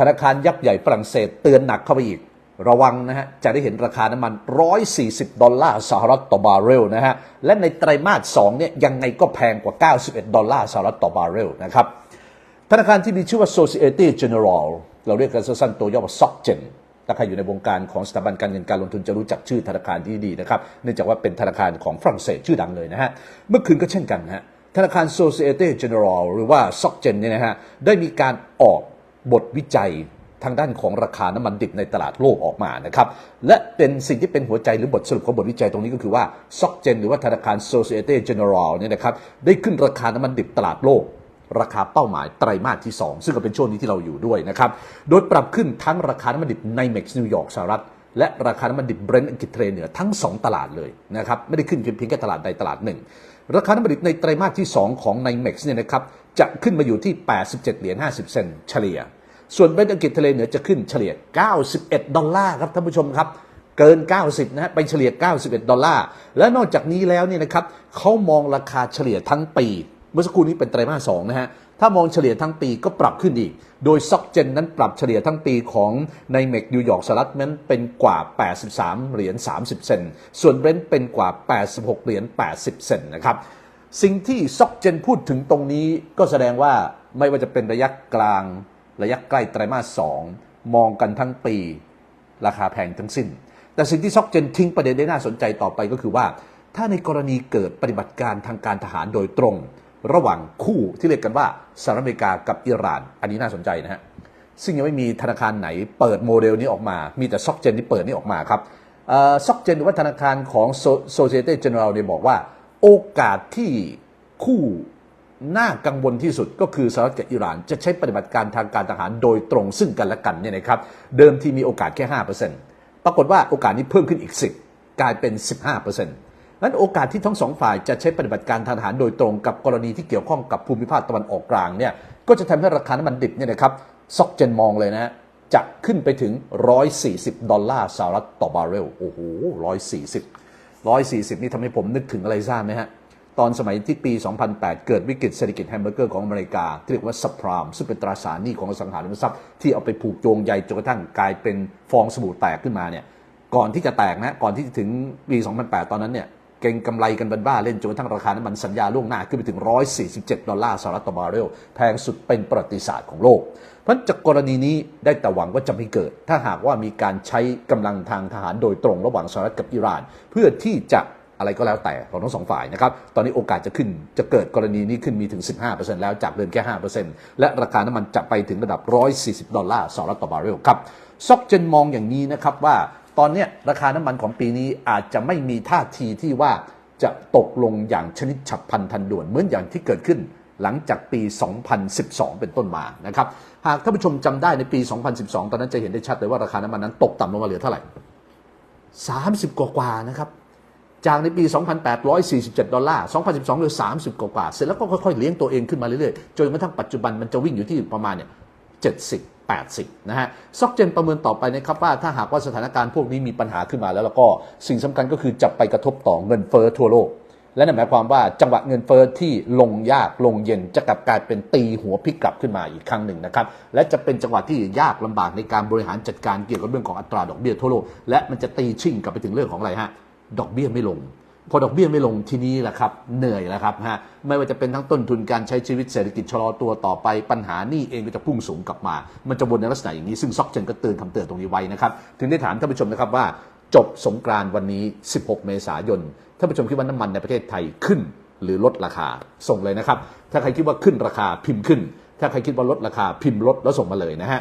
ธนาคารยักษ์ใหญ่ฝรั่งเศสเตือนหนักเข้าไปอีก ระวังนะฮะ จะได้เห็นราคาน้ำมัน 140 ดอลลาร์สหรัฐต่อบาร์เรลนะฮะ และในไตรมาส2เนี่ยยังไงก็แพงกว่า 91 ดอลลาร์สหรัฐต่อบาร์เรลนะครับ ธนาคารที่มีชื่อว่า Societe Generale เราเรียกกันสั้นๆตัวย่อว่า SocGen ถ้าใครอยู่ในวงการของสถาบันการเงินการลงทุนจะรู้จักชื่อธนาคารที่ดีนะครับ เนื่องจากว่าเป็นธนาคารของฝรั่งเศสชื่อดังเลยนะฮะ เมื่อคืนก็เช่นกันนะฮะ ธนาคาร Societe Generale หรือว่า SocGen เนี่ยนะฮะ ได้มีการออก บทวิจัยทางด้านของราคาน้ำมันดิบในตลาดโลกออกมานะครับ และเป็นสิ่งที่เป็นหัวใจหรือบทสรุปของบทวิจัยตรงนี้ก็คือว่า SocGen หรือว่าธนาคาร Societe General เนี่ยนะครับได้ขึ้นราคาน้ำมันดิบตลาดโลก ราคาเป้าหมายไตรมาสที่ 2 ซึ่งก็เป็นช่วงนี้ที่เราอยู่ด้วยนะครับ โดยปรับขึ้นทั้งราคาน้ำมันดิบในเม็กซ์นิวยอร์กสหรัฐและราคาน้ำมันดิบเบรนท์อังกฤษเทรนเหนือทั้ง 2 ตลาดเลยนะครับไม่ได้ขึ้นเพียงแค่ตลาดใดตลาดหนึ่งราคาน้ำมันดิบในไตรมาสที่ 2 ของในเม็กซ์เนี่ยนะครับจะขึ้นมาอยู่ที่ 87 เหรียญ 50 เซนต์เฉลี่ย ส่วนเบรนท์อังกฤษทะเลเหนือจะขึ้นเฉลี่ย 91 ดอลลาร์ครับท่านผู้ชมครับ เกิน 90 นะฮะไปเฉลี่ย 91 ดอลลาร์ และนอกจากนี้แล้วเนี่ยนะครับเขามองราคาเฉลี่ยทั้งปี เมื่อสักครู่นี้เป็นไตรมาสสองนะฮะถ้ามองเฉลี่ยทั้งปีก็ปรับขึ้นอีก โดยซ็อกเจนนั้นปรับเฉลี่ยทั้งปีของในเมกนิวยอร์กสหรัฐนั้นเป็นกว่า 83 เหรียญ 30 เซน ส่วนเบรนท์เป็นกว่า 86 เหรียญ 80 เซนนะครับ สิ่งที่ซ็อกเจนพูดถึงตรงนี้ก็แสดงว่าไม่ว่าจะเป็นระยะกลาง ระยะใกล้ไตรมาสสองมองกันทั้งปี ราคาแพงทั้งสิ้น แต่สิ่งที่ซ็อกเจนทิ้งประเด็นได้น่าสนใจต่อไปก็คือว่า ถ้าในกรณีเกิดปฏิบัติการทางการทหารโดยตรง ระหว่างคู่ที่เรียกกันว่าสหรัฐอเมริกากับอิหร่าน อันนี้น่าสนใจนะฮะซึ่งยังไม่มีธนาคารไหนเปิดโมเดลนี้ออกมา มีแต่ซ็อกเจนที่เปิดนี้ออกมาครับซ็อกเจนหรือว่าธนาคารของโซเ i เ t เจเนอเรลเนี่ยบอกว่า โอกาสที่คู่ น่ากังวลที่สุดก็คือสหรัฐกับอิหร่านจะใช้ปฏิบัติการทางการทหารโดยตรงซึ่งกันและกันเนี่ยนะครับเดิมที่มีโอกาสแค่ 5%ปรากฏว่าโอกาสนี้เพิ่มขึ้นอีก 10 กลายเป็น 15%นั้นโอกาสที่ทั้งสองฝ่ายจะใช้ปฏิบัติการทางทหารโดยตรงกับกรณีที่เกี่ยวข้องกับภูมิภาคตะวันออกกลางเนี่ยก็จะทำให้ราคาน้ำมันดิบเนี่ยนะครับซอกเจนมองเลยนะฮะจะขึ้นไปถึง 140 ดอลลาร์สหรัฐต่อบาร์เรลโอ้โห140 140 นี่ทำให้ผมนึกถึงอะไรทราบไหมฮะ ตอนสมัยที่ปี 2008 เกิดวิกฤตเศรษฐกิจแฮมเบอร์เกอร์ของอเมริกาที่เรียกว่าซับพรามซึ่งเป็นตราสารหนี้ของอสังหาริมทรัพย์ที่เอาไปผูกโยงใยจนกระทั่งกลายเป็นฟองสบู่แตกขึ้นมาเนี่ยก่อนที่จะแตกนะก่อนที่จะถึงปี 2008 ตอนนั้นเนี่ยเก่งกำไรกันเป็นบ้าเล่นจนกระทั่งราคาน้ำมันสัญญาล่วงหน้าขึ้นไปถึง 147 ดอลลาร์สหรัฐต่อบาร์เรลแพงสุดเป็นประวัติศาสตร์ของโลก เพราะจากกรณีนี้ได้แต่หวังว่าจะไม่เกิด ถ้าหากว่ามีการใช้กำลังทางทหารโดยตรงระหว่างสหรัฐกับอิหร่าน เพื่อที่จะ อะไรก็แล้วแต่ของทั้งสองฝ่ายนะครับตอนนี้โอกาสจะขึ้นจะเกิดกรณีนี้ขึ้นมีถึง 15%แล้วจากเดิมแค่ 5%และราคาน้ำมันจะไปถึงระดับ 140 ดอลลาร์สหรัฐต่อบาร์เรลครับซอกเจนมองอย่างนี้นะครับว่าตอนนี้ราคาน้ำมันของปีนี้อาจจะไม่มีท่าทีที่ว่าจะตกลงอย่างชนิดฉับพลันทันด่วนเหมือนอย่างที่เกิดขึ้นหลังจากปี 2012 เป็นต้นมานะครับ หากท่านผู้ชมจำได้ในปี 2012 ตอนนั้นจะเห็นได้ชัดเลยว่าราคาน้ำมันนั้นตกต่ำลงมาเหลือเท่าไหร่ 30 กว่ากว่านะครับ จากในปี 2,847 ดอลลาร์ 2012เหลือ 30 กว่ากว่า เสร็จแล้วก็ค่อยๆ เลี้ยงตัวเองขึ้นมาเรื่อยๆ จนกระทั่งปัจจุบันมันจะวิ่งอยู่ที่ประมาณเนี่ย 70 80 นะฮะ ซอกเจนประเมินต่อไปนะครับว่าถ้าหากว่าสถานการณ์พวกนี้มีปัญหาขึ้นมาแล้วแล้วก็สิ่งสำคัญก็คือจะไปกระทบต่อเงินเฟ้อทั่วโลก และนั่นหมายความว่าจังหวะเงินเฟ้อที่ลงยากลงเย็นจะกลับกลายเป็นตีหัวพลิกกลับขึ้นมาอีกครั้งหนึ่งนะครับ และจะเป็นจังหวะที่ยากลำบากในการบริหารจัดการเกี่ยวกับเรื่องของอัตราดอกเบี้ยทั่วโลก และมันจะตีชิ่งกลับไปถึงเรื่องของอะไรฮะ ดอกเบี้ยไม่ลง พอดอกเบี้ยไม่ลงทีนี้แหละครับ เหนื่อยแล้วครับฮะไม่ว่าจะเป็นทั้งต้นทุนการใช้ชีวิตเศรษฐกิจชะลอตัวต่อไปปัญหานี่เองก็จะพุ่งสูงกลับมา มันจะวนในลักษณะอย่างนี้ซึ่งซอกเจนก็เตือนคำเตือนตรงนี้ไว้นะครับถึงได้ถามท่านผู้ชมนะครับว่า จบสงกรานต์วันนี้ 16 เมษายนท่านผู้ชมคิดว่าน้ำมันในประเทศไทยขึ้นหรือลดราคาส่งเลยนะครับ ถ้าใครคิดว่าขึ้นราคาพิมพ์ขึ้น ถ้าใครคิดว่าลดราคาพิมพ์ลดแล้วส่งมาเลยนะฮะ